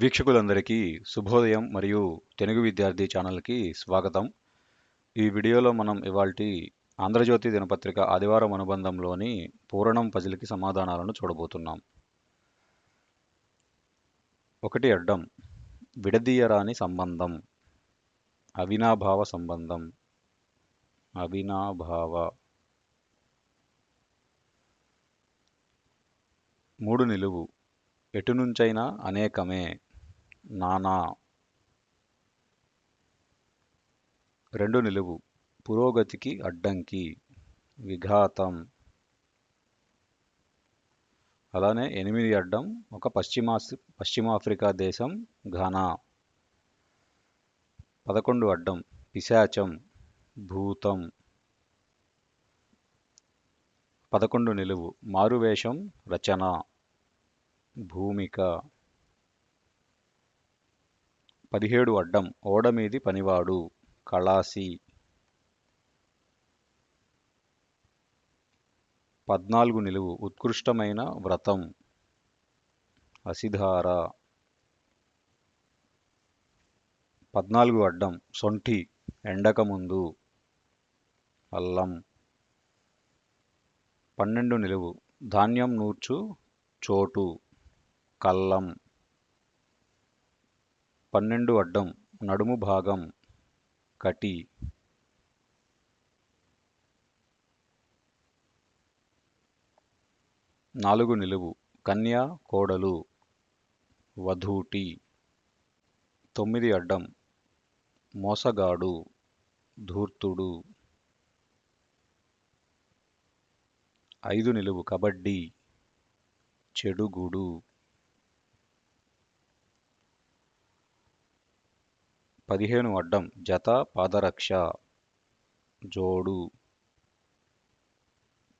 వీక్షకులందరికీ శుభోదయం మరియు తెలుగు విద్యార్థి ఛానల్కి స్వాగతం. ఈ వీడియోలో మనం ఇవాల్టి ఆంధ్రజ్యోతి దినపత్రిక ఆదివారం అనుబంధంలోని పూరణం పజిల్కి సమాధానాలను చూడబోతున్నాం. ఒకటి అడ్డం విడదీయరాని సంబంధం అవినాభావ సంబంధం అవినాభావ. మూడు నిలువు ఎటు నుంచైనా అనేకమే. నానా. రెండు నిలువు. పురోగతికి అడ్డంకి. విఘాతం. అలానే ఎనిమిది అడ్డం. ఒక పశ్చిమాసి పశ్చిమాఫ్రికా దేశం ఘనా. పదకొండు అడ్డం. పిశాచం. భూతం. పదకొండు నిలువు. మారువేషం రచన. భూమిక. పదిహేడు అడ్డం ఓడమీది పనివాడు కళాసి. పద్నాలుగు నిలువు ఉత్కృష్టమైన వ్రతం. అసిధార. పద్నాలుగు అడ్డం సొంఠి ఎండకముందు అల్లం. పన్నెండు నిలువు ధాన్యం నూర్చు చోటు. కల్లం. పన్నెండు అడ్డం నడుము భాగం కటి. నాలుగు నిలువు కన్యా కోడలు వధూటి. తొమ్మిది అడ్డం మోసగాడు ధూర్తుడు. ఐదు నిలువు కబడ్డీ చెడుగుడు. పదిహేను అడ్డం జత పాదరక్ష. జోడు.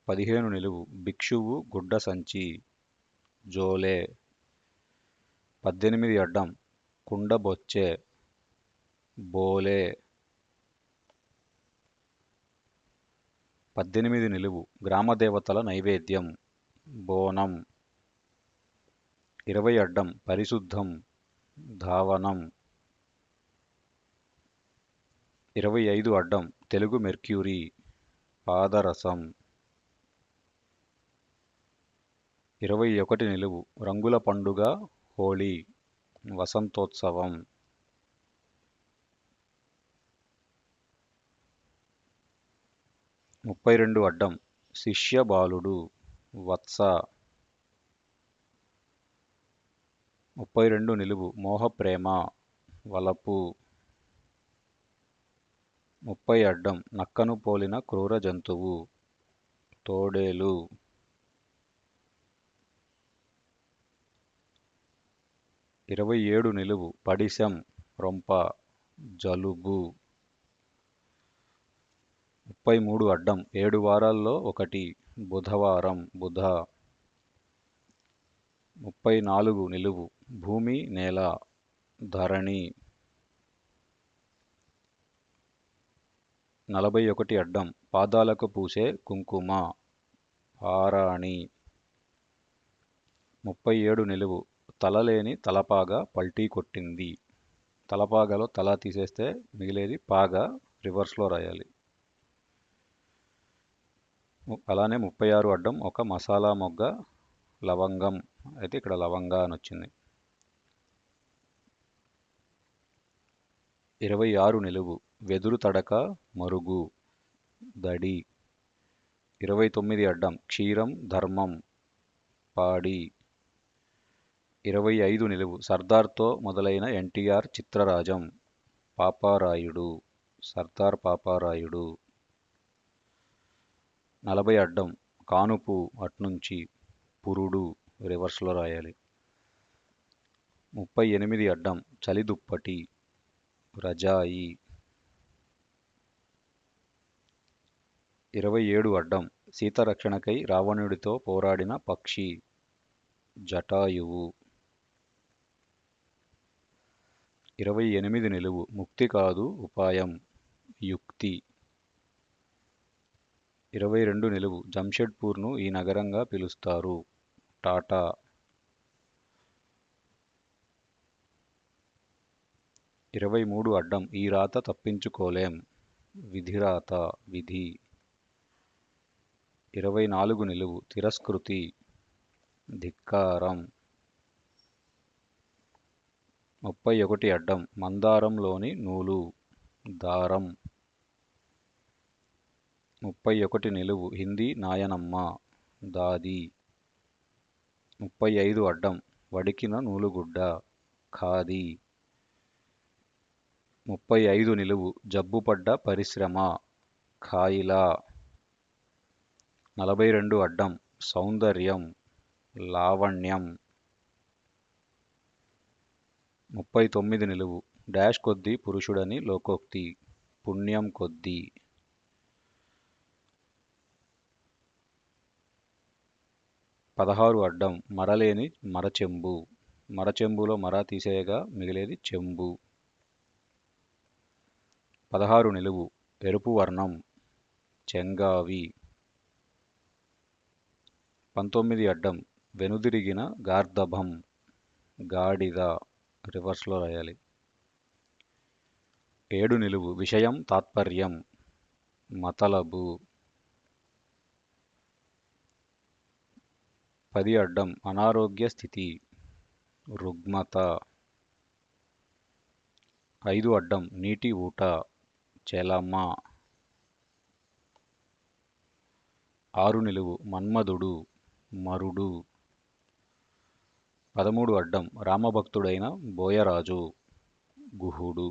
పదిహేను నిలువు భిక్షువు గుడ్డ సంచి. జోలే. పద్దెనిమిది అడ్డం కుండబొచ్చే బోలే. పద్దెనిమిది నిలువు గ్రామదేవతల నైవేద్యం. బోనం. ఇరవై అడ్డం పరిశుద్ధం. ధావనం. ఇరవై ఐదు అడ్డం తెలుగు మెర్క్యూరీ పాదరసం. ఇరవై ఒకటి నిలువు రంగుల పండుగ హోళీ వసంతోత్సవం. ముప్పై రెండు అడ్డం శిష్య బాలుడు వత్స. ముప్పై రెండు నిలువు మోహప్రేమ వలపు. ముప్పై అడ్డం నక్కను పోలిన క్రూర జంతువు. తోడేలు. ఇరవై ఏడు నిలువు. పడిశం రొంప జలుబు. ముప్పై మూడు అడ్డం. ఏడు వారాల్లో ఒకటి. బుధవారం బుధ. ముప్పై నాలుగు నిలువు. భూమి నేల. ధరణి. నలభై ఒకటి అడ్డం. పాదాలకు పూసే కుంకుమ. పారాణి ముప్పై ఏడు నిలువు. తలలేని తలపాగా పల్టీ కొట్టింది. తలపాగలో తల తీసేస్తే మిగిలేది పాగా రివర్స్లో రాయాలి. అలానే ముప్పై ఆరు అడ్డం ఒక మసాలా మొగ్గ లవంగం. అయితే ఇక్కడ లవంగా అని వచ్చింది ఇరవై ఆరు నిలువు. వెదురు తడక మరుగు. దడి. ఇరవై తొమ్మిది అడ్డం. క్షీరం ధర్మం. పాడి. ఇరవై ఐదు నిలువు. సర్దార్తో మొదలైన ఎన్టీఆర్ చిత్రరాజం. పాపారాయుడు. సర్దార్ పాపారాయుడు. నలభై అడ్డం. కానుపు అట్నుంచి పురుడు. రివర్స్లో రాయాలి. ముప్పై ఎనిమిది అడ్డం. చలిదుప్పటి. రజాయి. ఇరవై ఏడు అడ్డం. సీతరక్షణకై రావణుడితో పోరాడిన పక్షి జటాయువు. ఇరవై ఎనిమిది నిలువు. ముక్తి కాదు ఉపాయం. యుక్తి. ఇరవై రెండు నిలువు. జంషెడ్పూర్ను ఈ నగరంగా పిలుస్తారు. టాటా. ఇరవై మూడు అడ్డం ఈ రాత తప్పించుకోలేం. విధిరాత విధి. ఇరవై నాలుగు నిలువు తిరస్కృతి. ధిక్కారం. ముప్పై ఒకటి అడ్డం మందారంలోని నూలు. దారం. ముప్పై ఒకటి నిలువు హిందీ నాయనమ్మ. దాది. ముప్పై ఐదు అడ్డం వడికిన నూలుగుడ్డ. ఖాదీ. ముప్పై ఐదు నిలువు జబ్బుపడ్డ పరిశ్రమ. ఖాయిలా. నలభై రెండు అడ్డం. సౌందర్యం. లావణ్యం. ముప్పై తొమ్మిది నిలువు. డాష్ కొద్దీ పురుషుడని లోకోక్తి. పుణ్యం కొద్దీ. పదహారు అడ్డం. మరలేని మరచెంబు. మరచెంబులో మర తీసేయగా మిగిలేది చెంబు. పదహారు నిలువు ఎరుపు వర్ణం చెంగావి. పంతొమ్మిది అడ్డం వెనుదిరిగిన గార్ధభం గాడిద రివర్స్లో రాయాలి. ఏడు నిలువు విషయం తాత్పర్యం మతలబు. పది అడ్డం అనారోగ్య స్థితి రుగ్మత. ఐదు అడ్డం నీటి ఊట చెలమ. ఆరు నిలువు మన్మధుడు మరుడు. పదమూడు అడ్డం రామభక్తుడైన బోయరాజు గుహుడు.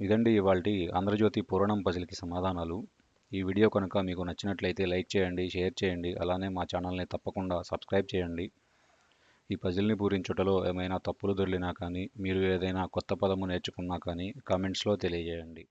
ఇదండి ఇవాల్టి ఆంధ్రజ్యోతి పూరణం పజిల్కి సమాధానాలు. ఈ వీడియో కనుక మీకు నచ్చినట్లయితే లైక్ చేయండి షేర్ చేయండి అలానే మా ఛానల్ని తప్పకుండా సబ్స్క్రైబ్ చేయండి. ఈ పజిల్ని పూరించుటలో ఏమైనా తప్పులు దొర్లినా కానీ మీరు ఏదైనా కొత్త పదము నేర్చుకున్నా కానీ కామెంట్స్లో తెలియజేయండి.